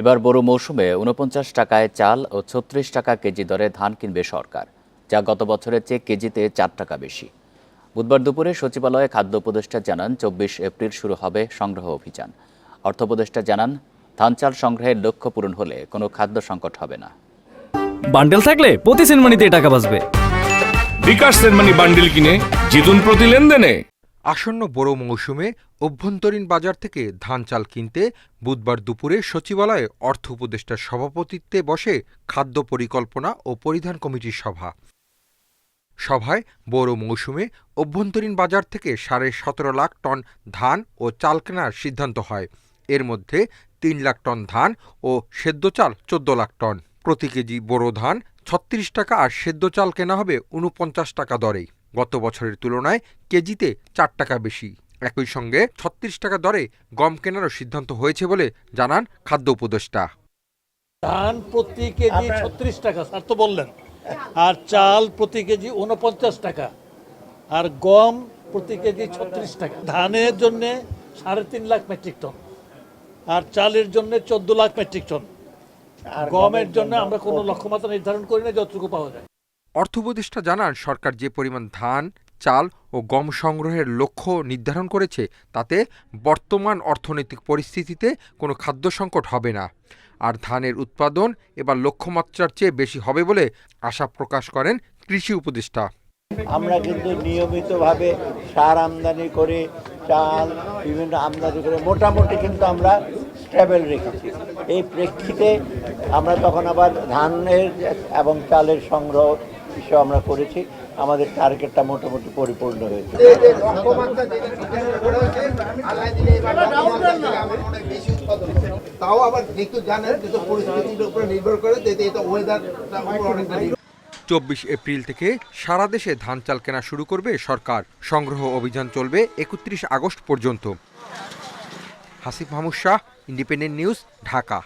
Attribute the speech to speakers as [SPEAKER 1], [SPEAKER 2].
[SPEAKER 1] এবার বড় মৌসুমে উনপঞ্চাশ টাকায় চাল ও ছত্রিশ টাকা কেজি দরে ধান কিনবে সরকার যা গত বছরের চেয়ে কেজিতে চার টাকা বেশি। বুধবার দুপুরে সচিবালয়ে খাদ্য উপদেষ্টা জানান চব্বিশ এপ্রিল শুরু হবে সংগ্রহ অভিযান। অর্থ উপদেষ্টা জানান ধান চাল সংগ্রহের লক্ষ্য পূরণ হলে কোনো খাদ্য সংকট হবে না।
[SPEAKER 2] বান্ডেল থাকলে প্রতি সেনমানিতে টাকা বাঁচবে।
[SPEAKER 3] বিকাশ সেনমানি বান্ডিল কিনে জিতুন প্রতি লেনদেনে।
[SPEAKER 4] আসন্ন বড় মৌসুমে অভ্যন্তরীণ বাজার থেকে ধান চাল কিনতে বুধবার দুপুরে সচিবালয়ে অর্থ উপদেষ্টার সভাপতিত্বে বসে খাদ্য পরিকল্পনা ও পরিধান কমিটির সভা। সভায় বড় মৌসুমে অভ্যন্তরীণ বাজার থেকে সাড়ে সতেরো লাখ টন ধান ও চাল কেনার সিদ্ধান্ত হয়। এর মধ্যে তিন লাখ টন ধান ও সেদ্ধ চাল চোদ্দ লাখ টন। প্রতি কেজি বোরো ধান ছত্রিশ টাকা আর সেদ্ধ চাল কেনা হবে উনপঞ্চাশ টাকা দরেই। গত বছরের তুলনায় কেজিতে চার টাকা বেশি। একই সঙ্গে ছত্রিশ টাকা দরে গম কেনারও সিদ্ধান্ত হয়েছে বলে জানান খাদ্য উপদেষ্টা।
[SPEAKER 5] ধান প্রতি কেজি ছত্রিশ টাকা স্যার তো বললেন। আর চাল প্রতি কেজি উনপঞ্চাশ টাকা আর গম প্রতি কেজি ছত্রিশ টাকা। ধানের জন্য সাড়ে তিন লাখ মেট্রিক টন আর চালের জন্য চোদ্দ লাখ মেট্রিক টন। গমের জন্য আমরা কোনো লক্ষ্যমাত্রা নির্ধারণ করি না যতটুকু পাওয়া যায়।
[SPEAKER 4] অর্থ উপদেষ্টা জানান সরকার যে পরিমাণ ধান চাল ও গম সংগ্রহের লক্ষ্য নির্ধারণ করেছে, তাতে বর্তমান অর্থনৈতিক পরিস্থিতিতে কোনো খাদ্য সংকট হবে না। আর ধানের উৎপাদন এবার লক্ষ্যমাত্রার চেয়ে বেশি হবে বলে আশা প্রকাশ করেন কৃষি উপদেষ্টা।
[SPEAKER 6] আমরা কিন্তু নিয়মিতভাবে সার আমদানি করে, চাল, বিভিন্ন আমদানি করে মোটামুটি কিন্তু আমরা স্টেবল রেখেছি। এই প্রেক্ষিতে আমরা তখন আবার ধানের এবং চালের সংগ্রহ বিষয় আমরা করেছি। আমাদের টার্গেটটা মোটামুটি পরিপূর্ণ হয়েছে।
[SPEAKER 7] তাও আবার একটু জানেন কিন্তু পরিস্থিতির উপরে নির্ভর করে এটা ওয়েদারটা অনেকটা
[SPEAKER 4] চব্বিশ এপ্রিল থেকে সারা দেশে ধান চাল কেনা শুরু করবে সরকার। সংগ্রহ অভিযান চলবে একত্রিশ আগস্ট পর্যন্ত। Hasif Mahmud Shah independent news Dhaka.